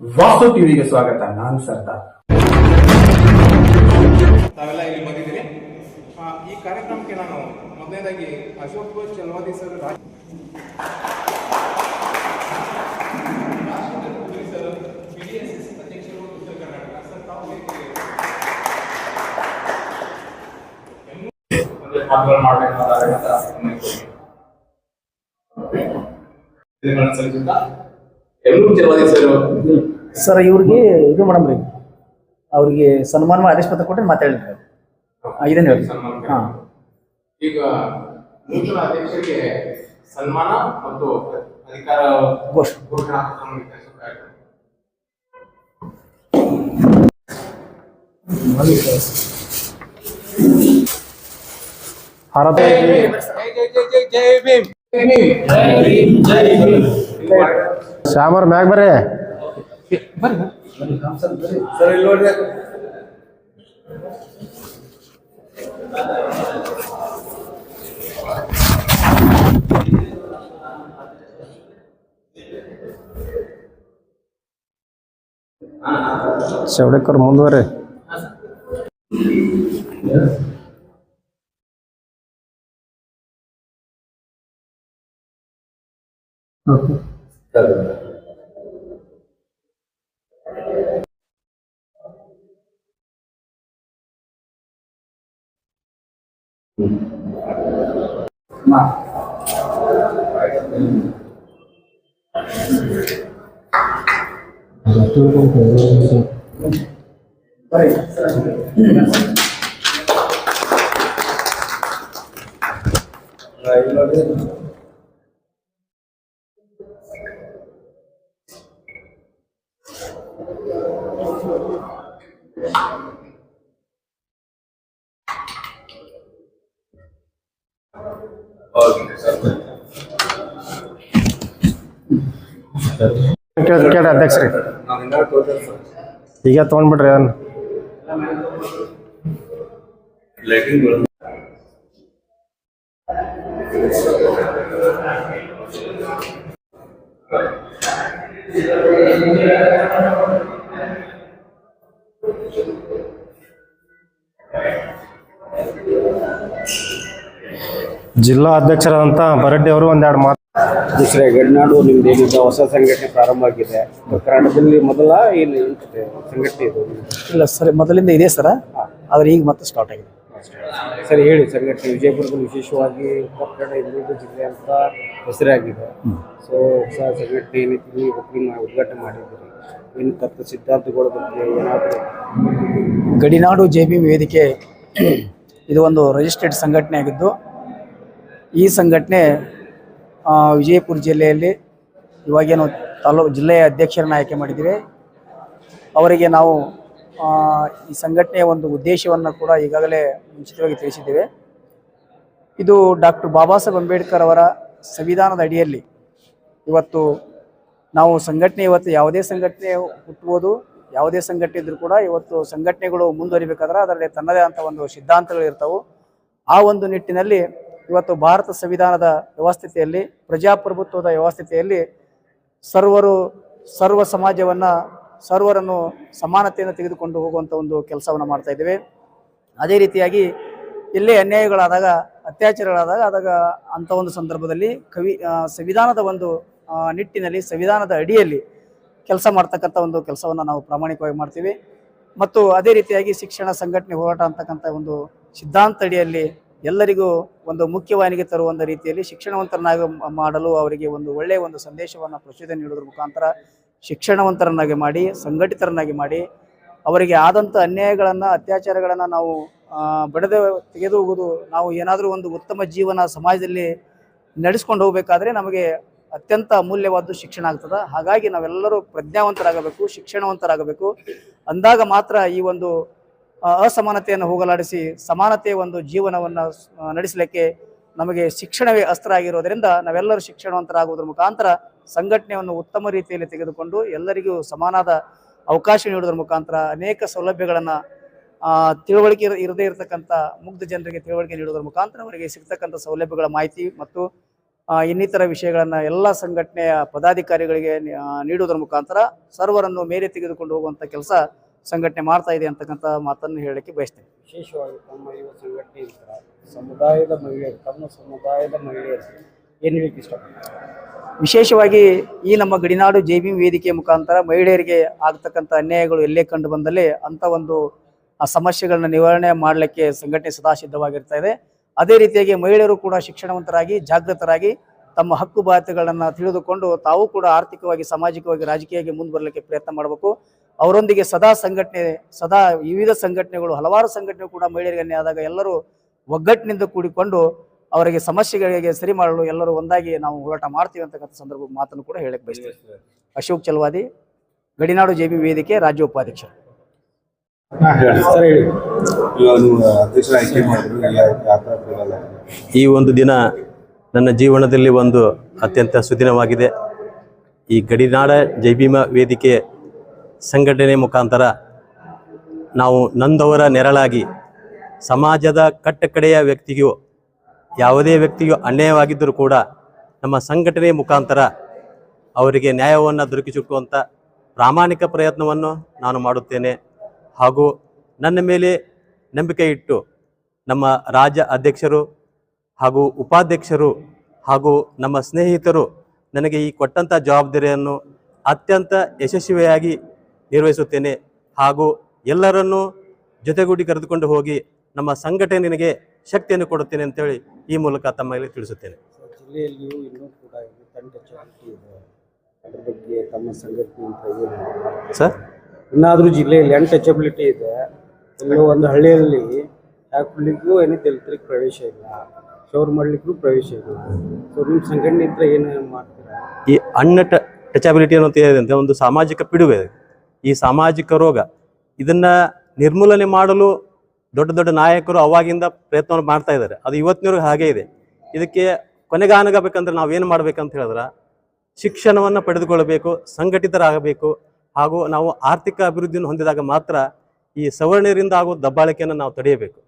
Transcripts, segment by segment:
ವಾಸ್ತು ಟಿವಿಗೆ ಸ್ವಾಗತ, ನಾನು ಸರ್ದಾರ್. ತಾವೆಲ್ಲ ಇಲ್ಲಿ ಬಂದಿದ್ದೀರಿ. ಈ ಕಾರ್ಯಕ್ರಮಕ್ಕೆ ನಾನು ಮೊದಲನೇದಾಗಿ ಅಶೋಕ್ ಘೋಷ್ ಚಲವಾದಿ ಸರ್ ರಾಜ್- ರಾಷ್ಟ್ರದ ಪುರಿ ಸರ್, PDSS ಅಧ್ಯಕ್ಷರು ಉತ್ತರ ಕರ್ನಾಟಕ. ಸರ್, ತಾವು ಹೇಗೆ ಒಂದು ಮಾತುಗಳು ಮಾಡಬೇಕು ಅಂತ ಅನ್ಕೊಂಡಿದ್ದೀನಿ. ಇದನ್ನ ಸಲ್ಲಿಸುತ್ತಾ ಎಲ್ಲರೂ ಸರ್ ಇವ್ರಿಗೆ ಇದು ಮೇಡಮ್ ರೀ. ಅವ್ರಿಗೆ ಸನ್ಮಾನ ಮಾಡಿ ಆದೇಶ ಪತ್ರ ಕೊಟ್ಟರೆ ಮಾತಾಡಿ ಇದನ್ನ ಹೇಳಿ ಸನ್ಮಾನ ಹಾಂ. ಈಗ ನೂತನ ಅಧ್ಯಕ್ಷರಿಗೆ ಸನ್ಮಾನ ಮತ್ತು ಅಧಿಕಾರ ಘೋಷಣೆ. ಘೋಷಣಾ ಪತ್ರವನ್ನು ವಿತರಿಸುತ್ತಾರೆ. ಭಾರತ ಜೈ ಜೈ ಜೈ ಜೈ ಜೈ ಭೀಮ್ ಜೈ ಭೀಮ್ ಶ್ಯಾಮರ್ ಮ್ಯಾಗ ಬರ್ರಿ ಚೌಡೇಕರ್ ಮುಂದುವರಿ ಕೇಳಿ ಕೇಳಿ ಅಧ್ಯಕ್ಷರಿ ಈಗ ತೊಗೊಂಡ್ಬಿಡ್ರಿ ಅದನ್ನ ಜಿಲ್ಲಾ ಅಧ್ಯಕ್ಷರಾದಂಥ ಬರಡ್ಡಿ ಅವರು ಒಂದೆರಡು ಮಾತು ಅಧ್ಯಕ್ಷರೇ ಗಡಿನಾಡು ನಿಮ್ದು ಏನಿದೆ? ಹೊಸ ಸಂಘಟನೆ ಪ್ರಾರಂಭ ಆಗಿದೆ. ಕರ್ನಾಟಕದಲ್ಲಿ ಮೊದಲ ಇಲ್ಲಿ ಎಂಟಿದೆ ಸಂಘಟನೆ ಇದು? ಇಲ್ಲ ಸರ್ ಮೊದಲಿಂದ ಇದೆ ಸರ. ಆದ್ರೆ ಈಗ ಮತ್ತೆ ಸ್ಟಾರ್ಟ್ ಆಗಿದೆ. ಸರಿ ಹೇಳಿ ಸಂಘಟನೆ ವಿಜಯಪುರದಲ್ಲಿ ವಿಶೇಷವಾಗಿ ಕನ್ನಡ ಹಿಂದುಳಿದ ಜಿಲ್ಲೆ ಅಂತ ಹೆಸರಾಗಿದೆ. ಸೊ ಹೊಸ ಸಂಘಟನೆ ಏನೈತಿ ಉದ್ಘಾಟನೆ ಮಾಡಿದ್ದೀರಿ. ಏನು ತತ್ವ ಸಿದ್ಧಾಂತಗಳ ಬಗ್ಗೆ ಏನಾದರೂ? ಗಡಿನಾಡು ಜೆ ಬಿ ವೇದಿಕೆ ಇದು ಒಂದು ರಿಜಿಸ್ಟರ್ಡ್ ಸಂಘಟನೆ ಆಗಿದ್ದು ಈ ಸಂಘಟನೆ ವಿಜಯಪುರ ಜಿಲ್ಲೆಯಲ್ಲಿ ಇವಾಗೇನು ತಾಲೂಕು ಜಿಲ್ಲೆಯ ಅಧ್ಯಕ್ಷರನ್ನ ಆಯ್ಕೆ ಮಾಡಿದ್ದೀವಿ ಅವರಿಗೆ ನಾವು ಈ ಸಂಘಟನೆಯ ಒಂದು ಉದ್ದೇಶವನ್ನು ಕೂಡ ಈಗಾಗಲೇ ಮುಂಚಿತವಾಗಿ ತಿಳಿಸಿದ್ದೇವೆ. ಇದು ಡಾಕ್ಟರ್ ಬಾಬಾ ಸಾಹೇಬ್ ಅಂಬೇಡ್ಕರ್ ಅವರ ಸಂವಿಧಾನದ ಅಡಿಯಲ್ಲಿ ಇವತ್ತು ನಾವು ಸಂಘಟನೆ ಇವತ್ತು ಯಾವುದೇ ಸಂಘಟನೆ ಹುಟ್ಟುವುದು, ಯಾವುದೇ ಸಂಘಟನೆ ಇದ್ರೂ ಕೂಡ ಇವತ್ತು ಸಂಘಟನೆಗಳು ಮುಂದುವರಿಬೇಕಾದ್ರೆ ಅದರಲ್ಲಿ ತನ್ನದೇ ಅಂತ ಒಂದು ಸಿದ್ಧಾಂತಗಳು ಇರ್ತವೆ. ಆ ಒಂದು ನಿಟ್ಟಿನಲ್ಲಿ ಇವತ್ತು ಭಾರತ ಸಂವಿಧಾನದ ವ್ಯವಸ್ಥಿತಿಯಲ್ಲಿ, ಪ್ರಜಾಪ್ರಭುತ್ವದ ವ್ಯವಸ್ಥಿತಿಯಲ್ಲಿ ಸರ್ವರು, ಸರ್ವ ಸಮಾಜವನ್ನು, ಸರ್ವರನ್ನು ಸಮಾನತೆಯನ್ನು ತೆಗೆದುಕೊಂಡು ಹೋಗುವಂಥ ಒಂದು ಕೆಲಸವನ್ನು ಮಾಡ್ತಾ ಇದ್ದೇವೆ. ಅದೇ ರೀತಿಯಾಗಿ ಎಲ್ಲೇ ಅನ್ಯಾಯಗಳಾದಾಗ, ಅತ್ಯಾಚಾರಗಳಾದಾಗ, ಆದಾಗ ಅಂಥ ಒಂದು ಸಂದರ್ಭದಲ್ಲಿ ಕವಿ ಸಂವಿಧಾನದ ಒಂದು ನಿಟ್ಟಿನಲ್ಲಿ, ಸಂವಿಧಾನದ ಅಡಿಯಲ್ಲಿ ಕೆಲಸ ಮಾಡ್ತಕ್ಕಂಥ ಒಂದು ಕೆಲಸವನ್ನು ನಾವು ಪ್ರಾಮಾಣಿಕವಾಗಿ ಮಾಡ್ತೀವಿ. ಮತ್ತು ಅದೇ ರೀತಿಯಾಗಿ ಶಿಕ್ಷಣ ಸಂಘಟನೆ ಹೋರಾಟ ಅಂತಕ್ಕಂಥ ಒಂದು ಸಿದ್ಧಾಂತ ಅಡಿಯಲ್ಲಿ ಎಲ್ಲರಿಗೂ ಒಂದು ಮುಖ್ಯವಾಹಿನಿಗೆ ತರುವಂಥ ರೀತಿಯಲ್ಲಿ ಶಿಕ್ಷಣವಂತರನ್ನಾಗಿ ಮಾಡಲು ಅವರಿಗೆ ಒಂದು ಒಳ್ಳೆಯ ಒಂದು ಸಂದೇಶವನ್ನು ಪ್ರಚೋದನೆ ನೀಡೋದ್ರ ಮುಖಾಂತರ ಶಿಕ್ಷಣವಂತರನ್ನಾಗಿ ಮಾಡಿ, ಸಂಘಟಿತರನ್ನಾಗಿ ಮಾಡಿ, ಅವರಿಗೆ ಆದಂಥ ಅನ್ಯಾಯಗಳನ್ನು, ಅತ್ಯಾಚಾರಗಳನ್ನು ನಾವು ಬಡದೆ ತೆಗೆದು ಹೋಗುವುದು, ನಾವು ಏನಾದರೂ ಒಂದು ಉತ್ತಮ ಜೀವನ ಸಮಾಜದಲ್ಲಿ ನಡೆಸ್ಕೊಂಡು ಹೋಗಬೇಕಾದ್ರೆ ನಮಗೆ ಅತ್ಯಂತ ಅಮೂಲ್ಯವಾದ್ದು ಶಿಕ್ಷಣ ಆಗ್ತದೆ. ಹಾಗಾಗಿ ನಾವೆಲ್ಲರೂ ಪ್ರಜ್ಞಾವಂತರಾಗಬೇಕು, ಶಿಕ್ಷಣವಂತರಾಗಬೇಕು. ಅಂದಾಗ ಮಾತ್ರ ಈ ಒಂದು ಅಸಮಾನತೆಯನ್ನು ಹೋಗಲಾಡಿಸಿ ಸಮಾನತೆಯ ಒಂದು ಜೀವನವನ್ನು ನಡೆಸಲಿಕ್ಕೆ ನಮಗೆ ಶಿಕ್ಷಣವೇ ಅಸ್ತ್ರ ಆಗಿರೋದರಿಂದ ನಾವೆಲ್ಲರೂ ಶಿಕ್ಷಣವಂತರಾಗುವುದರ ಮುಖಾಂತರ ಸಂಘಟನೆಯನ್ನು ಉತ್ತಮ ರೀತಿಯಲ್ಲಿ ತೆಗೆದುಕೊಂಡು ಎಲ್ಲರಿಗೂ ಸಮಾನದ ಅವಕಾಶ ನೀಡುವುದರ ಮುಖಾಂತರ ಅನೇಕ ಸೌಲಭ್ಯಗಳನ್ನು ತಿಳುವಳಿಕೆ ಇರದೇ ಇರತಕ್ಕಂಥ ಮುಗ್ಧ ಜನರಿಗೆ ತಿಳುವಳಿಕೆ ನೀಡುವುದರ ಮುಖಾಂತರ ಅವರಿಗೆ ಸಿಗ್ತಕ್ಕಂಥ ಸೌಲಭ್ಯಗಳ ಮಾಹಿತಿ ಮತ್ತು ಇನ್ನಿತರ ವಿಷಯಗಳನ್ನು ಎಲ್ಲ ಸಂಘಟನೆಯ ಪದಾಧಿಕಾರಿಗಳಿಗೆ ನೀಡುವುದರ ಮುಖಾಂತರ ಸರ್ವರನ್ನು ಮೇಲೆ ತೆಗೆದುಕೊಂಡು ಹೋಗುವಂಥ ಕೆಲಸ ಸಂಘಟನೆ ಮಾಡ್ತಾ ಇದೆ ಅಂತಕ್ಕಂಥ ಮಾತನ್ನು ಹೇಳಲಿಕ್ಕೆ ಬಯಸ್ತೇನೆ. ವಿಶೇಷವಾಗಿ ತಮ್ಮ ಯುವ ಸಂಘಟನೆಯಿಂದ ಸಮುದಾಯದ ಮಹಿಳೆಯರು ತಮ್ಮ ಸಮುದಾಯದ ಮಹಿಳೆಯರು ಏನು ಹೇಳಿಕ್ಕೆ ಇಷ್ಟಪಡ್ತಾರೆ? ವಿಶೇಷವಾಗಿ ಈ ನಮ್ಮ ಗಡಿನಾಡು ಜೆ ಬಿ ವೇದಿಕೆ ಮುಖಾಂತರ ಮಹಿಳೆಯರಿಗೆ ಆಗ್ತಕ್ಕಂಥ ಅನ್ಯಾಯಗಳು ಎಲ್ಲೇ ಕಂಡು ಬಂದಲ್ಲಿ ಅಂತ ಒಂದು ಆ ಸಮಸ್ಯೆಗಳನ್ನ ನಿವಾರಣೆ ಮಾಡಲಿಕ್ಕೆ ಸಂಘಟನೆ ಸದಾ ಸಿದ್ಧವಾಗಿರ್ತಾ ಇದೆ. ಅದೇ ರೀತಿಯಾಗಿ ಮಹಿಳೆಯರು ಕೂಡ ಶಿಕ್ಷಣವಂತರಾಗಿ ಜಾಗೃತರಾಗಿ ತಮ್ಮ ಹಕ್ಕು ಬಾಧ್ಯತೆಗಳನ್ನು ತಿಳಿದುಕೊಂಡು ತಾವು ಕೂಡ ಆರ್ಥಿಕವಾಗಿ ಸಾಮಾಜಿಕವಾಗಿ ರಾಜಕೀಯವಾಗಿ ಮುಂದೆ ಬರಲಿಕ್ಕೆ ಪ್ರಯತ್ನ ಮಾಡಬೇಕು. ಅವರೊಂದಿಗೆ ಸದಾ ಸಂಘಟನೆ ಸದಾ ವಿವಿಧ ಸಂಘಟನೆಗಳು ಹಲವಾರು ಸಂಘಟನೆ ಕೂಡ ಮಹಿಳೆಯರಿಗೆ ಆದಾಗ ಎಲ್ಲರೂ ಒಗ್ಗಟ್ಟಿನಿಂದ ಕೂಡಿಕೊಂಡು ಅವರಿಗೆ ಸಮಸ್ಯೆಗಳಿಗೆ ಸರಿ ಮಾಡಲು ಎಲ್ಲರೂ ಒಂದಾಗಿ ನಾವು ಹೋರಾಟ ಮಾಡ್ತೀವಿ ಅಂತಕ್ಕಂಥ ಸಂದರ್ಭ ಮಾತನ್ನು ಕೂಡ ಹೇಳಕ್ಕೆ ಬಯಸ್ತೇವೆ ಅಶೋಕ್ ಚಲವಾದಿ ಗಡಿನಾಡು ಜೆ ಬಿ ವೇದಿಕೆ ರಾಜ್ಯ ಉಪಾಧ್ಯಕ್ಷ ಸರ್ ಹೇಳಿ. ಇವಾಗ ಅಧ್ಯಕ್ಷರ ಆಯ್ಕೆ ಮಾಡಿದ್ರು ಯಾತ್ರಾ ಈ ಒಂದು ದಿನ ನನ್ನ ಜೀವನದಲ್ಲಿ ಒಂದು ಅತ್ಯಂತ ಸುದಿನವಾಗಿದೆ. ಈ ಗಡಿನಾಡ ಜೈಭೀಮ ವೇದಿಕೆ ಸಂಘಟನೆ ಮುಖಾಂತರ ನಾವು ನಂದವರ ನೆರಳಾಗಿ ಸಮಾಜದ ಕಟ್ಟಕಡೆಯ ವ್ಯಕ್ತಿಗೂ ಯಾವುದೇ ವ್ಯಕ್ತಿಗೂ ಅನ್ಯಾಯವಾಗಿದ್ದರೂ ಕೂಡ ನಮ್ಮ ಸಂಘಟನೆ ಮುಖಾಂತರ ಅವರಿಗೆ ನ್ಯಾಯವನ್ನು ದೊರಕಿಸಿಕೊಡುವಂಥ ಪ್ರಾಮಾಣಿಕ ಪ್ರಯತ್ನವನ್ನು ನಾನು ಮಾಡುತ್ತೇನೆ. ಹಾಗೂ ನನ್ನ ಮೇಲೆ ನಂಬಿಕೆ ಇಟ್ಟು ನಮ್ಮ ರಾಜ್ಯ ಅಧ್ಯಕ್ಷರು ಹಾಗೂ ಉಪಾಧ್ಯಕ್ಷರು ಹಾಗೂ ನಮ್ಮ ಸ್ನೇಹಿತರು ನನಗೆ ಈ ಕೊಟ್ಟಂಥ ಜವಾಬ್ದಾರಿಯನ್ನು ಅತ್ಯಂತ ಯಶಸ್ವಿಯಾಗಿ ನಿರ್ವಹಿಸುತ್ತೇನೆ. ಹಾಗೂ ಎಲ್ಲರನ್ನೂ ಜೊತೆಗೂಡಿ ಕರೆದುಕೊಂಡು ಹೋಗಿ ನಮ್ಮ ಸಂಘಟನೆಗೆ ಶಕ್ತಿಯನ್ನು ಕೊಡುತ್ತೇನೆ ಅಂತೇಳಿ ಈ ಮೂಲಕ ತಮ್ಮಲ್ಲಿ ತಿಳಿಸುತ್ತೇನೆ. ಜಿಲ್ಲೆಯಲ್ಲಿಯೂ ಇನ್ನೂ ಕೂಡ ಇದು ತಂಡ ಚಟುವಟಿಕೆ ಇದೆ. ಅದ್ರ ಬಗ್ಗೆ ತಮ್ಮ ಸಂಘಟನೆಯಿಂದ ಏನು ಸರ್? ಇನ್ನಾದರೂ ಜಿಲ್ಲೆಯಲ್ಲಿ ಅನ್ಟಚಬಿಲಿಟಿ ಇದೆ. ಎಲ್ಲೋ ಒಂದು ಹಳ್ಳಿಯಲ್ಲಿ ಹಾಕೊಳ್ಳಿಕ್ಕೂ ಏನು ದಲಿತರಿಗೆ ಪ್ರವೇಶ ಇಲ್ಲ. ಶೋರ್ ಮಾಡ್ಲಿಕ್ಕೂ ಪ್ರವೇಶ ಇಲ್ಲ. ಸೊ ನಿಮ್ಮ ಸಂಘಟನೆ ಹತ್ರ ಏನು ಮಾಡ್ತೀರಾ? ಈ ಅನ್ನ ಟಚಬಿಲಿಟಿ ಅನ್ನೋದು ಏನಿದೆ ಒಂದು ಸಾಮಾಜಿಕ ಪಿಡುಗೆ. ಇದೆ. ಈ ಸಾಮಾಜಿಕ ರೋಗ, ಇದನ್ನ ನಿರ್ಮೂಲನೆ ಮಾಡಲು ದೊಡ್ಡ ದೊಡ್ಡ ನಾಯಕರು ಅವಾಗಿಂದ ಪ್ರಯತ್ನ ಮಾಡ್ತಾ ಇದ್ದಾರೆ. ಅದು ಇವತ್ತಿನವರೆಗೂ ಹಾಗೇ ಇದೆ. ಇದಕ್ಕೆ ಕೊನೆಗಾನಗಬೇಕಂದ್ರೆ ನಾವೇನು ಮಾಡ್ಬೇಕಂತ ಹೇಳಿದ್ರೆ, ಶಿಕ್ಷಣವನ್ನು ಪಡೆದುಕೊಳ್ಳಬೇಕು, ಸಂಘಟಿತರಾಗಬೇಕು, ಹಾಗೂ ನಾವು ಆರ್ಥಿಕ ಅಭಿವೃದ್ಧಿಯನ್ನು ಹೊಂದಿದಾಗ ಮಾತ್ರ ಈ ಸವರ್ಣರಿಂದ ಆಗುವ ದಬ್ಬಾಳಿಕೆಯನ್ನು ನಾವು ತಡೆಯಬೇಕು.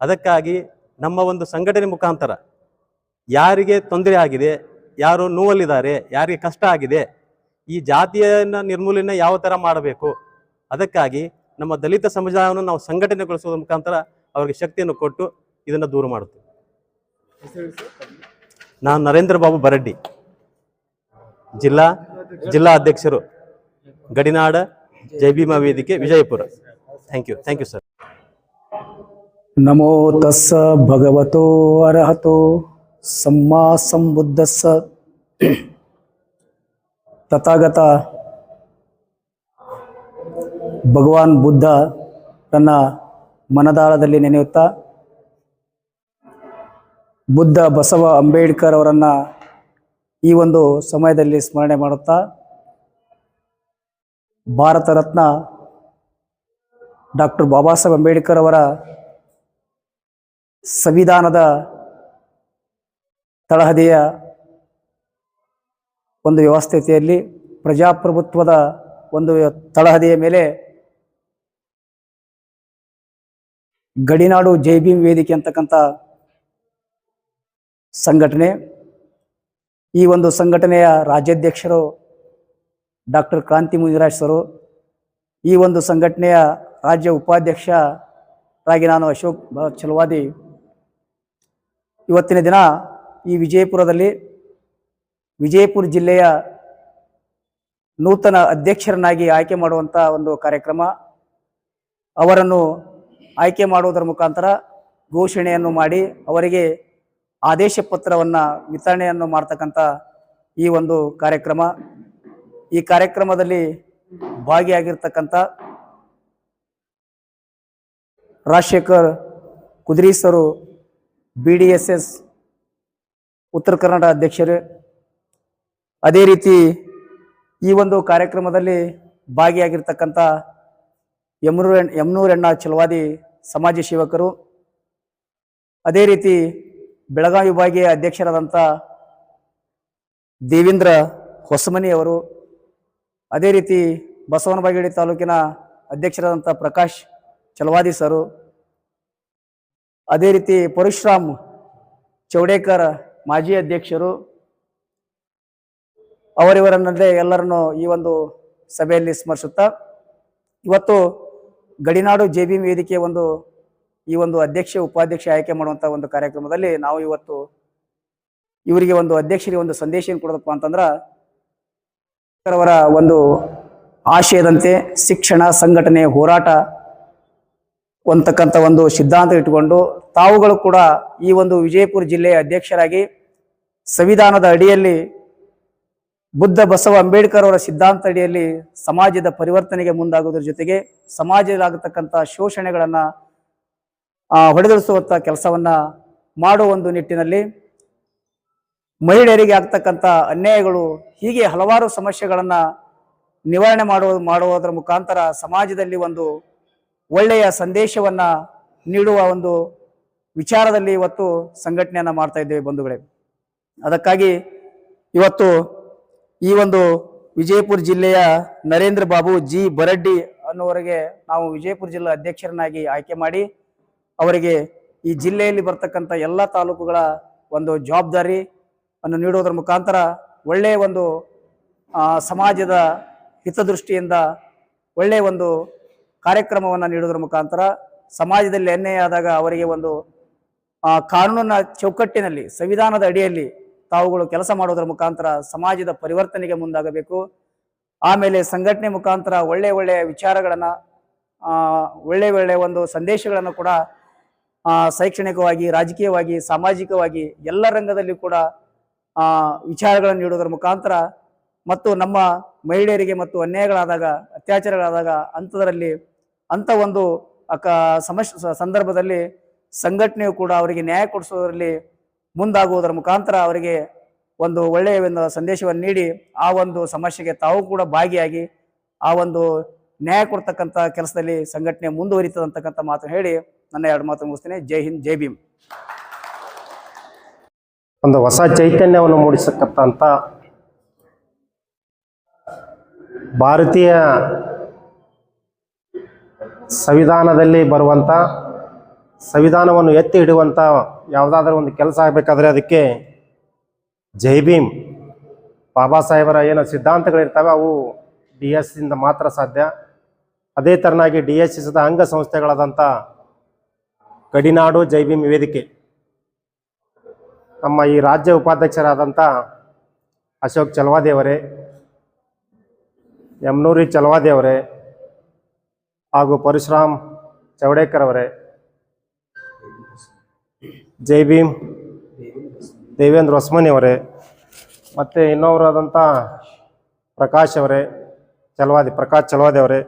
ಅದಕ್ಕಾಗಿ ನಮ್ಮ ಒಂದು ಸಂಘಟನೆ ಮುಖಾಂತರ ಯಾರಿಗೆ ತೊಂದರೆ ಆಗಿದೆ, ಯಾರು ನೋವಲ್ಲಿದ್ದಾರೆ, ಯಾರಿಗೆ ಕಷ್ಟ ಆಗಿದೆ ಈ ಜಾತಿಯನ್ನ ನಿರ್ಮೂಲನೆ ಯಾವ ತರ ಮಾಡಬೇಕು? ಅದಕ್ಕಾಗಿ ನಮ್ಮ ದಲಿತ ಸಮುದಾಯವನ್ನು ನಾವು ಸಂಘಟನೆಗೊಳಿಸುವುದರ ಮುಖಾಂತರ ಅವರಿಗೆ ಶಕ್ತಿಯನ್ನು ಕೊಟ್ಟು ಇದನ್ನು ದೂರ ಮಾಡುತ್ತೇವೆ. ನಾನು ನರೇಂದ್ರ ಬಾಬು ಬರಡ್ಡಿ. ಜಿಲ್ಲಾ ಜಿಲ್ಲಾ ಅಧ್ಯಕ್ಷರು ಗಡಿನಾಡ ಜೈಭೀಮಾ ವೇದಿಕೆ, Vijayapura. Thank you thank you sir ನಮೋ ತಸ್ಸ ಭಗವತೋ ಅರ್ಹತೋ, ಸಮ್ಮಾ ತಥಾಗತ ಭಗವಾನ್ ಬುದ್ಧ ತನ್ನ ಮನದಾಳದಲ್ಲಿ ನೆನೆಯುತ್ತಾ, ಬುದ್ಧ ಬಸವ ಅಂಬೇಡ್ಕರ್ ಅವರನ್ನು ಈ ಒಂದು ಸಮಯದಲ್ಲಿ ಸ್ಮರಣೆ ಮಾಡುತ್ತಾ, ಭಾರತ ರತ್ನ ಡಾಕ್ಟರ್ ಬಾಬಾ ಸಾಹೇಬ್ ಅಂಬೇಡ್ಕರ್ ಅವರ ಸಂವಿಧಾನದ ತಳಹದಿಯ ಒಂದು ವ್ಯವಸ್ಥೆಯಲ್ಲಿ ಪ್ರಜಾಪ್ರಭುತ್ವದ ಒಂದು ತಳಹದಿಯ ಮೇಲೆ ಗಡಿನಾಡು ಜೈ ಭೀಮ್ ವೇದಿಕೆ ಅಂತಕ್ಕಂಥ ಸಂಘಟನೆ, ಈ ಒಂದು ಸಂಘಟನೆಯ ರಾಜ್ಯಾಧ್ಯಕ್ಷರು ಡಾಕ್ಟರ್ ಕ್ರಾಂತಿ ಮುನಿರಾಜ್ ಸರು, ಈ ಒಂದು ಸಂಘಟನೆಯ ರಾಜ್ಯ ಉಪಾಧ್ಯಕ್ಷರಾಗಿ ನಾನು ಅಶೋಕ್ ಚಲವಾದಿ ಇವತ್ತಿನ ದಿನ ಈ ವಿಜಯಪುರದಲ್ಲಿ ವಿಜಯಪುರ ಜಿಲ್ಲೆಯ ನೂತನ ಅಧ್ಯಕ್ಷರನ್ನಾಗಿ ಆಯ್ಕೆ ಮಾಡುವಂಥ ಒಂದು ಕಾರ್ಯಕ್ರಮ. ಅವರನ್ನು ಆಯ್ಕೆ ಮಾಡುವುದರ ಮುಖಾಂತರ ಘೋಷಣೆಯನ್ನು ಮಾಡಿ, ಅವರಿಗೆ ಆದೇಶ ಪತ್ರವನ್ನು ವಿತರಣೆಯನ್ನು ಮಾಡ್ತಕ್ಕಂಥ ಈ ಒಂದು ಕಾರ್ಯಕ್ರಮ. ಈ ಕಾರ್ಯಕ್ರಮದಲ್ಲಿ ಭಾಗಿಯಾಗಿರ್ತಕ್ಕಂಥ Rajashekhar ಕುದ್ರೀಸರು B D S S Uttara Karnataka ಅಧ್ಯಕ್ಷರು ಅದೇ ರೀತಿ ಈ ಒಂದು ಕಾರ್ಯಕ್ರಮದಲ್ಲಿ ಭಾಗಿಯಾಗಿರ್ತಕ್ಕಂಥ ಯಮನೂರ ಯಮನೂರಣ್ಣ ಚಲವಾದಿ ಸಮಾಜ ಸೇವಕರು, ಅದೇ ರೀತಿ ಬೆಳಗಾವಿ ವಿಭಾಗೀಯ ಅಧ್ಯಕ್ಷರಾದಂಥ ದೇವೇಂದ್ರ ಹೊಸಮನಿ ಅವರು, ಅದೇ ರೀತಿ ಬಸವನಬಾಗೇಡಿ ತಾಲೂಕಿನ ಅಧ್ಯಕ್ಷರಾದಂಥ ಪ್ರಕಾಶ್ ಚಲವಾದಿ ಸರು, ಅದೇ ರೀತಿ ಪರಶುರಾಮ್ ಚೌಡೇಕರ್ ಮಾಜಿ ಅಧ್ಯಕ್ಷರು ಅವರಿವರನ್ನಲ್ಲದೆ ಎಲ್ಲರನ್ನು ಈ ಒಂದು ಸಭೆಯಲ್ಲಿ ಸ್ಮರಿಸುತ್ತಾ, ಇವತ್ತು ಗಡಿನಾಡು ಜೆ ಬಿ ವೇದಿಕೆ ಒಂದು, ಈ ಒಂದು ಅಧ್ಯಕ್ಷ, ಉಪಾಧ್ಯಕ್ಷ ಆಯ್ಕೆ ಮಾಡುವಂಥ ಒಂದು ಕಾರ್ಯಕ್ರಮದಲ್ಲಿ ನಾವು ಇವತ್ತು ಇವರಿಗೆ ಒಂದು ಅಧ್ಯಕ್ಷರಿಗೆ ಒಂದು ಸಂದೇಶ ಏನು ಕೊಡೋದಪ್ಪ ಅಂತಂದ್ರೆ, ಅವರ ಒಂದು ಆಶಯದಂತೆ ಶಿಕ್ಷಣ ಸಂಘಟನೆ ಹೋರಾಟ ಅಂತಕ್ಕಂಥ ಒಂದು ಸಿದ್ಧಾಂತ ಇಟ್ಟುಕೊಂಡು, ತಾವುಗಳು ಕೂಡ ಈ ಒಂದು ವಿಜಯಪುರ ಜಿಲ್ಲೆಯ ಅಧ್ಯಕ್ಷರಾಗಿ ಸಂವಿಧಾನದ ಅಡಿಯಲ್ಲಿ ಬುದ್ಧ ಬಸವ ಅಂಬೇಡ್ಕರ್ ಅವರ ಸಿದ್ಧಾಂತ ಅಡಿಯಲ್ಲಿ ಸಮಾಜದ ಪರಿವರ್ತನೆಗೆ ಮುಂದಾಗುವುದರ ಜೊತೆಗೆ ಸಮಾಜದಲ್ಲಾಗತಕ್ಕಂಥ ಶೋಷಣೆಗಳನ್ನು ಹೊಡೆದಳಿಸುವಂಥ ಕೆಲಸವನ್ನ ಮಾಡುವ ಒಂದು ನಿಟ್ಟಿನಲ್ಲಿ ಮಹಿಳೆಯರಿಗೆ ಆಗ್ತಕ್ಕಂಥ ಅನ್ಯಾಯಗಳು ಹೀಗೆ ಹಲವಾರು ಸಮಸ್ಯೆಗಳನ್ನು ನಿವಾರಣೆ ಮಾಡುವ, ಮಾಡುವುದರ ಮುಖಾಂತರ ಸಮಾಜದಲ್ಲಿ ಒಂದು ಒಳ್ಳೆಯ ಸಂದೇಶವನ್ನ ನೀಡುವ ಒಂದು ವಿಚಾರದಲ್ಲಿ ಇವತ್ತು ಸಂಘಟನೆಯನ್ನ ಮಾಡ್ತಾ ಇದ್ದೇವೆ ಬಂಧುಗಳೇ. ಅದಕ್ಕಾಗಿ ಇವತ್ತು ಈ ಒಂದು ವಿಜಯಪುರ ಜಿಲ್ಲೆಯ ನರೇಂದ್ರ ಬಾಬು ಜಿ ಬರಡ್ಡಿ ಅನ್ನುವರಿಗೆ ನಾವು ವಿಜಯಪುರ ಜಿಲ್ಲಾ ಅಧ್ಯಕ್ಷರನ್ನಾಗಿ ಆಯ್ಕೆ ಮಾಡಿ ಅವರಿಗೆ ಈ ಜಿಲ್ಲೆಯಲ್ಲಿ ಬರ್ತಕ್ಕಂಥ ಎಲ್ಲ ತಾಲೂಕುಗಳ ಒಂದು ಜವಾಬ್ದಾರಿ ಅನ್ನು ನೀಡುವುದರ ಮುಖಾಂತರ ಒಳ್ಳೆಯ ಒಂದು ಸಮಾಜದ ಹಿತದೃಷ್ಟಿಯಿಂದ ಒಳ್ಳೆಯ ಒಂದು ಕಾರ್ಯಕ್ರಮವನ್ನು ನೀಡುವುದರ ಮುಖಾಂತರ ಸಮಾಜದಲ್ಲಿ ಅನ್ಯಾಯ ಆದಾಗ ಅವರಿಗೆ ಒಂದು ಕಾನೂನಿನ ಚೌಕಟ್ಟಿನಲ್ಲಿ, ಸಂವಿಧಾನದ ಅಡಿಯಲ್ಲಿ ತಾವುಗಳು ಕೆಲಸ ಮಾಡೋದರ ಮುಖಾಂತರ ಸಮಾಜದ ಪರಿವರ್ತನೆಗೆ ಮುಂದಾಗಬೇಕು. ಆಮೇಲೆ ಸಂಘಟನೆ ಮುಖಾಂತರ ಒಳ್ಳೆ ಒಳ್ಳೆಯ ವಿಚಾರಗಳನ್ನು ಒಳ್ಳೆ ಒಳ್ಳೆ ಒಳ್ಳೆಯ ಒಂದು ಸಂದೇಶಗಳನ್ನು ಕೂಡ ಶೈಕ್ಷಣಿಕವಾಗಿ, ರಾಜಕೀಯವಾಗಿ, ಸಾಮಾಜಿಕವಾಗಿ ಎಲ್ಲ ರಂಗದಲ್ಲಿ ಕೂಡ ವಿಚಾರಗಳನ್ನು ನೀಡುವುದರ ಮುಖಾಂತರ ಮತ್ತು ನಮ್ಮ ಮಹಿಳೆಯರಿಗೆ ಮತ್ತು ಅನ್ಯಾಯಗಳಾದಾಗ, ಅತ್ಯಾಚಾರಗಳಾದಾಗ ಅಂಥದರಲ್ಲಿ, ಅಂಥ ಒಂದು ಸಮಸ್ಯೆ ಸ- ಸಂದರ್ಭದಲ್ಲಿ ಸಂಘಟನೆಯು ಕೂಡ ಅವರಿಗೆ ನ್ಯಾಯ ಕೊಡಿಸೋದರಲ್ಲಿ ಮುಂದಾಗುವುದರ ಮುಖಾಂತರ ಅವರಿಗೆ ಒಂದು ಒಳ್ಳೆಯ ಸಂದೇಶವನ್ನು ನೀಡಿ ಆ ಒಂದು ಸಮಸ್ಯೆಗೆ ತಾವು ಕೂಡ ಭಾಗಿಯಾಗಿ ಆ ಒಂದು ನ್ಯಾಯ ಕೊಡ್ತಕ್ಕಂಥ ಕೆಲಸದಲ್ಲಿ ಸಂಘಟನೆ ಮುಂದುವರಿತದೆ ಅಂತಕ್ಕಂಥ ಮಾತು ಹೇಳಿ ನನ್ನ ಎರಡು ಮಾತು ಮುಗಿಸ್ತೇನೆ. ಜೈ ಹಿಂದ್, ಜೈ ಭೀಮ್. ಒಂದು ಹೊಸ ಚೈತನ್ಯವನ್ನು ಮೂಡಿಸಕ್ಕಂಥ ಭಾರತೀಯ ಸಂವಿಧಾನದಲ್ಲಿ ಬರುವಂಥ ಸಂವಿಧಾನವನ್ನು ಎತ್ತಿ ಹಿಡುವಂಥ ಯಾವುದಾದ್ರೂ ಒಂದು ಕೆಲಸ ಆಗಬೇಕಾದ್ರೆ ಅದಕ್ಕೆ ಜೈ ಭೀಮ್. ಬಾಬಾ ಸಾಹೇಬರ ಏನು ಸಿದ್ಧಾಂತಗಳಿರ್ತವೆ ಅವು ಡಿ ಎಸ್ ಇಂದ ಮಾತ್ರ ಸಾಧ್ಯ. ಅದೇ ಥರನಾಗಿ ಡಿ ಎಸ್ ಎಸ್ದ ಅಂಗಸಂಸ್ಥೆಗಳಾದಂಥ ಗಡಿನಾಡು ಜೈ ಭೀಮ್ ವೇದಿಕೆ. ನಮ್ಮ ಈ ರಾಜ್ಯ ಉಪಾಧ್ಯಕ್ಷರಾದಂಥ ಅಶೋಕ್ ಚಲವಾದೇವರೇ ಯಮನೂರಿ ಚಲವಾದೇವರೇ ಹಾಗೂ ಪರಶುರಾಮ್ ಚೌಡೇಕರ್ ಅವರೇ ಜೈ ಭೀಮ್. ದೇವೇಂದ್ರ ಹೊಸ್ಮನಿ ಅವರೇ, ಮತ್ತು ಇನ್ನೊಬ್ಬರಾದಂಥ ಪ್ರಕಾಶ್ ಅವರೇ, ಚಲವಾದಿ ಪ್ರಕಾಶ್ ಚಲವಾದಿ ಅವರೇ.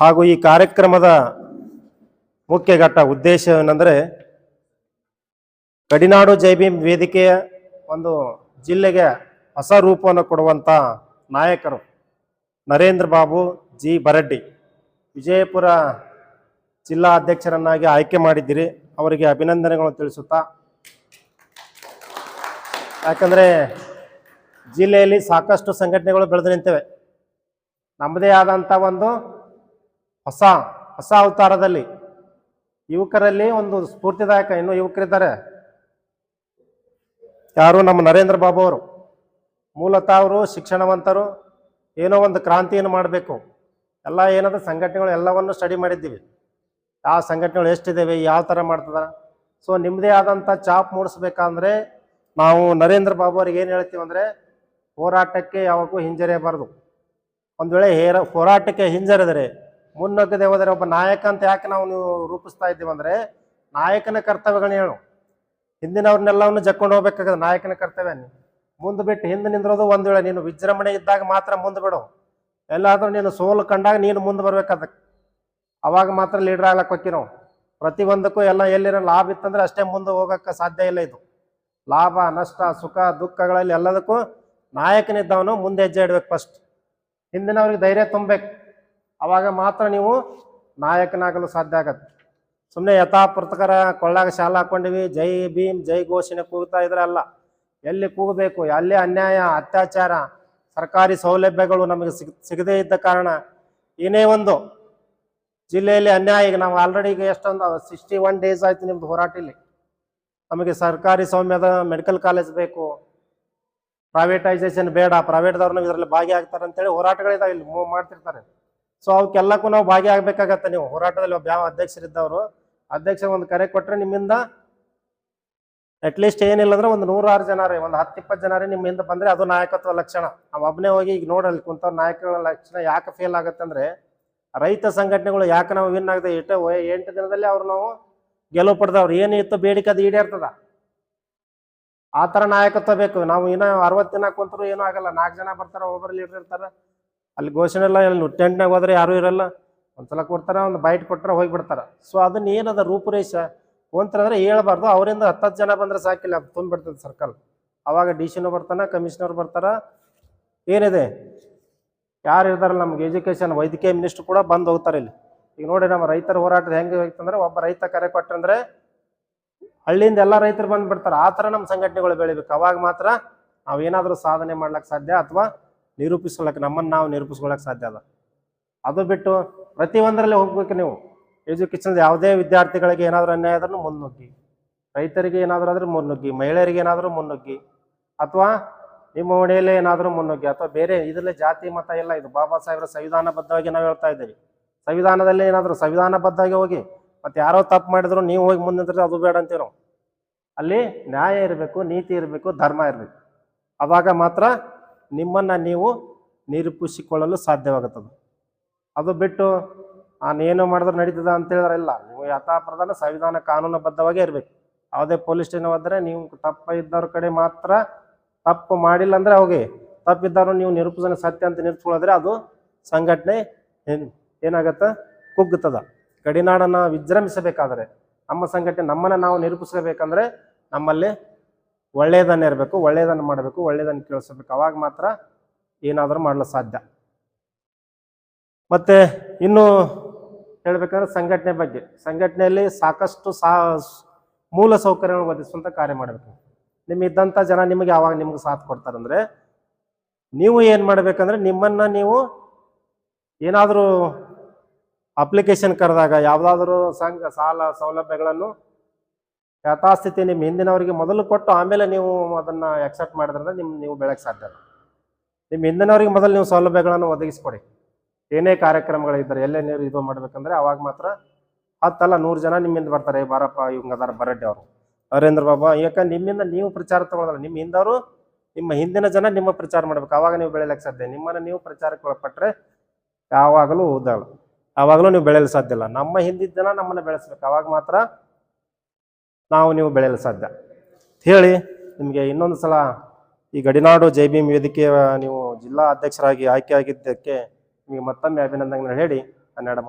ಹಾಗೂ ಈ ಕಾರ್ಯಕ್ರಮದ ಮುಖ್ಯ ಘಟ್ಟ ಉದ್ದೇಶ ಏನಂದರೆ, ಗಡಿನಾಡು ಜೈ ಭೀಮ್ ವೇದಿಕೆಯ ಒಂದು ಜಿಲ್ಲೆಗೆ ಹೊಸ ರೂಪವನ್ನು ಕೊಡುವಂಥ ನಾಯಕರು ನರೇಂದ್ರ ಬಾಬು ಜಿ. ಬರಡ್ಡಿ. ವಿಜಯಪುರ ಜಿಲ್ಲಾ ಅಧ್ಯಕ್ಷರನ್ನಾಗಿ ಆಯ್ಕೆ ಮಾಡಿದ್ದೀರಿ. ಅವರಿಗೆ ಅಭಿನಂದನೆಗಳನ್ನು ತಿಳಿಸುತ್ತಾ, ಯಾಕಂದರೆ ಜಿಲ್ಲೆಯಲ್ಲಿ ಸಾಕಷ್ಟು ಸಂಘಟನೆಗಳು ಬೆಳೆದು ನಿಂತಿವೆ. ನಮ್ಮದೇ ಆದಂಥ ಒಂದು ಹೊಸ ಹೊಸ ಅವತಾರದಲ್ಲಿ ಯುವಕರಲ್ಲಿ ಒಂದು ಸ್ಫೂರ್ತಿದಾಯಕ ಇನ್ನೂ ಯುವಕರಿದ್ದಾರೆ. ಯಾರು? ನಮ್ಮ ನರೇಂದ್ರ ಬಾಬು ಅವರು. ಮೂಲತಃ ಅವರು ಶಿಕ್ಷಣವಂತರು, ಏನೋ ಒಂದು ಕ್ರಾಂತಿಯನ್ನು ಮಾಡಬೇಕು. ಎಲ್ಲ ಏನಾದ ಸಂಘಟನೆಗಳು ಎಲ್ಲವನ್ನು ಸ್ಟಡಿ ಮಾಡಿದ್ದೀವಿ. ಯಾವ ಸಂಘಟನೆಗಳು ಎಷ್ಟಿದ್ದಾವೆ ಯಾವ ಥರ ಮಾಡ್ತದ? ಸೊ ನಿಮ್ಮದೇ ಆದಂಥ ಚಾಪ್ ಮೂಡಿಸ್ಬೇಕಂದ್ರೆ ನಾವು ನರೇಂದ್ರ ಬಾಬು ಅವ್ರಿಗೆ ಏನು ಹೇಳ್ತೀವಿ ಅಂದರೆ ಹೋರಾಟಕ್ಕೆ ಯಾವಾಗೂ ಹಿಂಜರಿಯಬಾರ್ದು ಒಂದು ವೇಳೆ ಹೇರ, ಹೋರಾಟಕ್ಕೆ ಹಿಂಜರಿದರೆ ಮುನ್ನುಗ್ಗದೆ ಹೋದರೆ ಒಬ್ಬ ನಾಯಕ ಅಂತ ಯಾಕೆ ನಾವು ನೀವು ರೂಪಿಸ್ತಾ ಇದ್ದೀವಿ ಅಂದರೆ ನಾಯಕನ ಕರ್ತವ್ಯಗಳನ್ನ ಹೇಳು. ಹಿಂದಿನವ್ರನ್ನೆಲ್ಲವನ್ನು ಜಕ್ಕೊಂಡು ಹೋಗ್ಬೇಕಾಗದ ನಾಯಕನ ಕರ್ತವ್ಯ ಮುಂದೆ ಬಿಟ್ಟು ಹಿಂದೆ ನಿಂದಿರೋದು ಒಂದು ವೇಳೆ ನೀನು ವಿಜೃಂಭಣೆ ಇದ್ದಾಗ ಮಾತ್ರ ಮುಂದೆ ಬಿಡು. ಎಲ್ಲಾದರೂ ನೀನು ಸೋಲು ಕಂಡಾಗ ನೀನು ಮುಂದೆ ಬರ್ಬೇಕಾದಕ್ಕೆ ಅವಾಗ ಮಾತ್ರ ಲೀಡರ್ ಆಗ್ಲಕ್ಕೆ ನಾವು ಪ್ರತಿಯೊಂದಕ್ಕೂ ಎಲ್ಲ ಎಲ್ಲಿರೋ ಲಾಭ ಇತ್ತಂದ್ರೆ ಅಷ್ಟೇ ಮುಂದೆ ಹೋಗಕ್ಕೆ ಸಾಧ್ಯ ಇಲ್ಲ ಇದು. ಲಾಭ, ನಷ್ಟ, ಸುಖ, ದುಃಖಗಳಲ್ಲಿ ಎಲ್ಲದಕ್ಕೂ ನಾಯಕನಿದ್ದವನು ಮುಂದೆ ಹೆಜ್ಜೆ ಇಡ್ಬೇಕು ಫಸ್ಟ್ ಹಿಂದಿನವ್ರಿಗೆ ಧೈರ್ಯ ತುಂಬಬೇಕು. ಅವಾಗ ಮಾತ್ರ ನೀವು ನಾಯಕನಾಗಲು ಸಾಧ್ಯ ಆಗತ್ತೆ. ಸುಮ್ಮನೆ ಯಥಾಪ್ರಕಾರ ಕೊಳ್ಳಾಗ ಶಾಲೆ ಹಾಕೊಂಡಿವಿ, ಜೈ ಭೀಮ್, ಜೈ ಘೋಷಣೆ ಕೂಗ್ತಾ ಇದ್ರೆ ಅಲ್ಲ. ಎಲ್ಲಿ ಕೂಗಬೇಕು? ಅಲ್ಲಿ ಅನ್ಯಾಯ, ಅತ್ಯಾಚಾರ, ಸರ್ಕಾರಿ ಸೌಲಭ್ಯಗಳು ನಮಗೆ ಸಿಗ್, ಸಿಗದೇ ಇದ್ದ ಕಾರಣ ಏನೇ ಒಂದು ಜಿಲ್ಲೆಯಲ್ಲಿ ಅನ್ಯಾಯ ಈಗ ನಾವು ಆಲ್ರೆಡಿ ಈಗ ಎಷ್ಟೊಂದು ಸಿಕ್ಸ್ಟಿ ಒನ್ ಡೇಸ್ ಆಯ್ತು ನಿಮ್ದು ಹೋರಾಟ ಇಲ್ಲಿ ನಮಗೆ ಸರ್ಕಾರಿ ಸೌಮ್ಯದ ಮೆಡಿಕಲ್ ಕಾಲೇಜ್ ಬೇಕು. ಪ್ರೈವೇಟೈಸೇಷನ್ ಬೇಡ. ಪ್ರೈವೇಟ್ದವ್ರನ್ನ ಇದರಲ್ಲಿ ಭಾಗಿಯಾಗ್ತಾರೆ ಅಂತೇಳಿ ಹೋರಾಟಗಳಿದಾವೆ ಇಲ್ಲಿ ಮೂವ್ ಮಾಡ್ತಿರ್ತಾರೆ. ಸೊ ಅವಕ್ಕೆಲ್ಲಕ್ಕೂ ನಾವು ಭಾಗಿಯಾಗಬೇಕಾಗತ್ತೆ ನೀವು. ಹೋರಾಟದಲ್ಲಿ ಒಬ್ಬ ಯಾವ ಅಧ್ಯಕ್ಷರಿದ್ದವರು ಅಧ್ಯಕ್ಷರಿಗೆ ಒಂದು ಕರೆ ಕೊಟ್ಟರೆ ನಿಮ್ಮಿಂದ ಅಟ್ಲೀಸ್ಟ್ ಏನಿಲ್ಲ ಅಂದ್ರೆ ಒಂದು ನೂರಾರು ಜನ ಒಂದು ಹತ್ತು ಇಪ್ಪತ್ತು ಜನ ನಿಮ್ಮಿಂದ ಬಂದರೆ ಅದು ನಾಯಕತ್ವ ಲಕ್ಷಣ. ನಾವು ಒಬ್ಬನೇ ಹೋಗಿ ಈಗ ನೋಡಲ್ಲಿ ಕುಂತ ನಾಯಕಗಳ ಲಕ್ಷಣ ಯಾಕೆ ಫೇಲ್ ಆಗುತ್ತೆ ಅಂದ್ರೆ ರೈತ ಸಂಘಟನೆಗಳು ಯಾಕೆ ನಾವು ವಿನ್ ಆಗದೆ ಇಟ್ಟು ಎಂಟು ದಿನದಲ್ಲಿ ಅವ್ರು ನಾವು ಗೆಲುವು ಪಡೆದವ್ರು. ಇತ್ತು ಬೇಡಿಕೆ ಅದು ಈಡೇರ್ತದ. ಆ ಥರ ನಾಯಕತ್ವ ಬೇಕು. ನಾವು ಇನ್ನ ಅರವತ್ತು ದಿನ ಕುಂತರು ಏನೂ ಆಗಲ್ಲ. ನಾಲ್ಕು ಜನ ಬರ್ತಾರೆ ಒಬ್ಬರು ಲೀಡರ್ ಇರ್ತಾರೆ. ಅಲ್ಲಿ ಘೋಷಣೆ ಇಲ್ಲ ಇಲ್ಲಿ ಟೆಂಟ್ನಾಗ ಹೋದ್ರೆ ಯಾರೂ ಇರಲ್ಲ. ಒಂದ್ಸಲ ಕೊಡ್ತಾರೆ ಒಂದು ಬೈಟ್ ಕೊಟ್ಟರೆ ಹೋಗಿಬಿಡ್ತಾರೆ. ಸೊ ಅದನ್ನ ಏನದ ರೂಪುರೇಷ? ಕುಂತ್ರಂದ್ರೆ ಹೇಳ್ಬಾರ್ದು. ಅವರಿಂದ ಹತ್ತತ್ತು ಜನ ಬಂದ್ರೆ ಸಾಕಿಲ್ಲ. ಅದು ತುಂಬಿಡ್ತದೆ ಸರ್ಕಲ್ ಅವಾಗ ಡಿ ಸಿನೂ ಬರ್ತಾನೆ ಕಮಿಷನರ್ ಬರ್ತಾರ. ಏನಿದೆ? ಯಾರು ಇರ್ತಾರಲ್ಲ, ನಮ್ಗೆ ಎಜುಕೇಶನ್ ವೈದ್ಯಕೀಯ ಮಿನಿಸ್ಟರ್ ಕೂಡ ಬಂದು ಹೋಗ್ತಾರೆ ಇಲ್ಲಿ. ಈಗ ನೋಡಿ ನಮ್ಮ ರೈತರ ಹೋರಾಟದ ಹೆಂಗೆ ಹೋಯ್ತಂದ್ರೆ, ಒಬ್ಬ ರೈತ ಕರೆ ಕೊಟ್ಟಂದ್ರೆ ಹಳ್ಳಿಯಿಂದ ಎಲ್ಲ ರೈತರು ಬಂದ್ಬಿಡ್ತಾರೆ ಆ ಥರ ನಮ್ಮ ಸಂಘಟನೆಗಳು ಬೆಳಿಬೇಕು. ಅವಾಗ ಮಾತ್ರ ನಾವು ಏನಾದರೂ ಸಾಧನೆ ಮಾಡ್ಲಿಕ್ಕೆ ಸಾಧ್ಯ ಅಥವಾ ನಿರೂಪಿಸ್ಕೊಳಕ್ಕೆ ನಮ್ಮನ್ನು ನಾವು ನಿರೂಪಿಸ್ಕೊಳಕ್ಕೆ ಸಾಧ್ಯ ಅದ. ಅದು ಬಿಟ್ಟು ಪ್ರತಿಯೊಂದರಲ್ಲಿ ಹೋಗ್ಬೇಕು ನೀವು. ಎಜುಕೇಷನ್ ಯಾವುದೇ ವಿದ್ಯಾರ್ಥಿಗಳಿಗೆ ಏನಾದರೂ ಅನ್ಯಾಯ ಆದ್ರೂ ಮುನ್ನುಗ್ಗಿ. ರೈತರಿಗೆ ಏನಾದರೂ ಆದ್ರೆ ಮುನ್ನುಗ್ಗಿ. ಮಹಿಳೆಯರಿಗೆ ಏನಾದರೂ ಮುನ್ನುಗ್ಗಿ. ಅಥವಾ ನಿಮ್ಮ ಮನೆಯಲ್ಲೇ ಏನಾದರೂ ಮುನ್ನುಗ್ಗಿ ಅಥವಾ ಬೇರೆ ಇದರಲ್ಲೇ ಜಾತಿ, ಮತ ಇಲ್ಲ ಇದು ಬಾಬಾ ಸಾಹೇಬ್ರ ಸಂವಿಧಾನಬದ್ಧವಾಗಿ ನಾವು ಹೇಳ್ತಾ ಇದ್ದೀವಿ. ಸಂವಿಧಾನದಲ್ಲಿ ಏನಾದರೂ ಸಂವಿಧಾನಬದ್ಧವಾಗಿ ಹೋಗಿ, ಮತ್ತೆ ಯಾರೋ ತಪ್ಪು ಮಾಡಿದ್ರು ನೀವು ಹೋಗಿ ಮುಂದಿದ್ರೆ ಅದು ಬೇಡ ಅಂತೀರೋ? ಅಲ್ಲಿ ನ್ಯಾಯ ಇರಬೇಕು, ನೀತಿ ಇರಬೇಕು, ಧರ್ಮ ಇರಬೇಕು. ಆವಾಗ ಮಾತ್ರ ನಿಮ್ಮನ್ನು ನೀವು ನಿರೂಪಿಸಿಕೊಳ್ಳಲು ಸಾಧ್ಯವಾಗುತ್ತದೆ. ಅದು ಬಿಟ್ಟು ನಾನೇನು ಮಾಡಿದ್ರೆ ನಡೀತದ ಅಂತ ಹೇಳಿದ್ರೆ ಇಲ್ಲ. ನೀವು ಯಥಾಪ್ರಧಾನ ಸಂವಿಧಾನ ಕಾನೂನುಬದ್ಧವಾಗೇ ಇರಬೇಕು. ಯಾವುದೇ ಪೊಲೀಸ್ ಸ್ಟೇಷನ್ ಹೋದರೆ ನೀವು ತಪ್ಪ ಇದ್ದವ್ರ ಕಡೆ ಮಾತ್ರ ತಪ್ಪು ಮಾಡಿಲ್ಲ ಅಂದ್ರೆ ಹೋಗಿ ತಪ್ಪಿದ್ದವ್ರು ನೀವು ನಿರೂಪಿಸೋಣ ಸತ್ಯ ಅಂತ ನಿರೂಪಿಸ್ಕೊಳ್ಳೋದ್ರೆ ಅದು ಸಂಘಟನೆ ಏನ್ ಏನಾಗತ್ತ? ಕುಗ್ಗುತ್ತದ. ಗಡಿನಾಡನ್ನು ವಿಜೃಂಭಿಸಬೇಕಾದ್ರೆ, ನಮ್ಮ ಸಂಘಟನೆ ನಮ್ಮನ್ನು ನಾವು ನಿರೂಪಿಸಬೇಕಂದ್ರೆ ನಮ್ಮಲ್ಲಿ ಒಳ್ಳೆಯದನ್ನ ಇರಬೇಕು, ಒಳ್ಳೆಯದನ್ನು ಮಾಡಬೇಕು, ಒಳ್ಳೆಯದನ್ನು ಕೇಳಿಸ್ಬೇಕು. ಅವಾಗ ಮಾತ್ರ ಏನಾದರೂ ಮಾಡಲು ಸಾಧ್ಯ. ಮತ್ತೆ ಇನ್ನು ಹೇಳ್ಬೇಕಂದ್ರೆ ಸಂಘಟನೆ ಬಗ್ಗೆ. ಸಂಘಟನೆಯಲ್ಲಿ ಸಾಕಷ್ಟು ಸಾ ಮೂಲ ಸೌಕರ್ಯಗಳನ್ನು ಒದಗಿಸುವಂಥ ಕಾರ್ಯ ಮಾಡಬೇಕು. ನಿಮ್ಮ ಇದ್ದಂಥ ಜನ ನಿಮಗೆ ಯಾವಾಗ ನಿಮ್ಗೆ ಸಾಥ್ ಕೊಡ್ತಾರಂದ್ರೆ ನೀವು ಏನು ಮಾಡ್ಬೇಕಂದ್ರೆ ನಿಮ್ಮನ್ನು ನೀವು ಏನಾದರೂ ಅಪ್ಲಿಕೇಶನ್ ಕರೆದಾಗ ಯಾವುದಾದ್ರೂ ಸಂಘ, ಸಾಲ, ಸೌಲಭ್ಯಗಳನ್ನು ಯಥಾಸ್ಥಿತಿ ನಿಮ್ಮ ಹಿಂದಿನವರಿಗೆ ಮೊದಲು ಕೊಟ್ಟು ಆಮೇಲೆ ನೀವು ಅದನ್ನು ಎಕ್ಸೆಪ್ಟ್ ಮಾಡಿದ್ರೆ ನಿಮ್ಮ ನೀವು ಬೆಳಕ್ಕೆ ಸಾಧ್ಯ. ನಿಮ್ಮ ಹಿಂದಿನವರಿಗೆ ಮೊದಲು ನೀವು ಸೌಲಭ್ಯಗಳನ್ನು ಒದಗಿಸ್ಕೊಡಿ ಏನೇ ಕಾರ್ಯಕ್ರಮಗಳಿದ್ದಾರೆ ಎಲ್ಲೇ ನೀವು ಇದು ಮಾಡಬೇಕಂದ್ರೆ ಅವಾಗ ಮಾತ್ರ ಹತ್ತಲ್ಲ ನೂರು ಜನ ನಿಮ್ಮಿಂದ ಬರ್ತಾರೆ, "ಏ ಬಾರಪ್ಪ ಇವಂಗದಾರ ಬರಡ್ಡಿ ಅವರು ನರೇಂದ್ರ ಬಾಬಾ, ಯಾಕಂದ್ರೆ ನಿಮ್ಮಿಂದ ನೀವು ಪ್ರಚಾರ ತಗೊಳ್ಳೋದಲ್ಲ ನಿಮ್ಮ ಹಿಂದವರು, ನಿಮ್ಮ ಹಿಂದಿನ ಜನ ನಿಮ್ಮ ಪ್ರಚಾರ ಮಾಡ್ಬೇಕು. ಆವಾಗ ನೀವು ಬೆಳೆಯಲಿಕ್ಕೆ ಸಾಧ್ಯ ನಿಮ್ಮನ್ನು ನೀವು ಪ್ರಚಾರಕ್ಕೆ ಒಳಪಟ್ಟರೆ ಯಾವಾಗಲೂ ಓದಲ್ಲ ಆವಾಗಲೂ ನೀವು ಬೆಳೆಯಲು ಸಾಧ್ಯ ಇಲ್ಲ. ನಮ್ಮ ಹಿಂದಿದ್ದ ಜನ ನಮ್ಮನ್ನು ಬೆಳೆಸ್ಬೇಕು. ಅವಾಗ ಮಾತ್ರ ನಾವು ನೀವು ಬೆಳೆಯಲು ಸಾಧ್ಯ. ಹೇಳಿ, ನಿಮಗೆ ಇನ್ನೊಂದು ಸಲ ಈ ಗಡಿನಾಡು ಜೈ ಭೀಮ್ ವೇದಿಕೆಯ ನೀವು ಜಿಲ್ಲಾ ಅಧ್ಯಕ್ಷರಾಗಿ ಆಯ್ಕೆಯಾಗಿದ್ದಕ್ಕೆ ನಿಮಗೆ ಮತ್ತೊಮ್ಮೆ ಅಭಿನಂದನೆಗಳು ಹೇಳಿ ಹನ್ನೆರಡು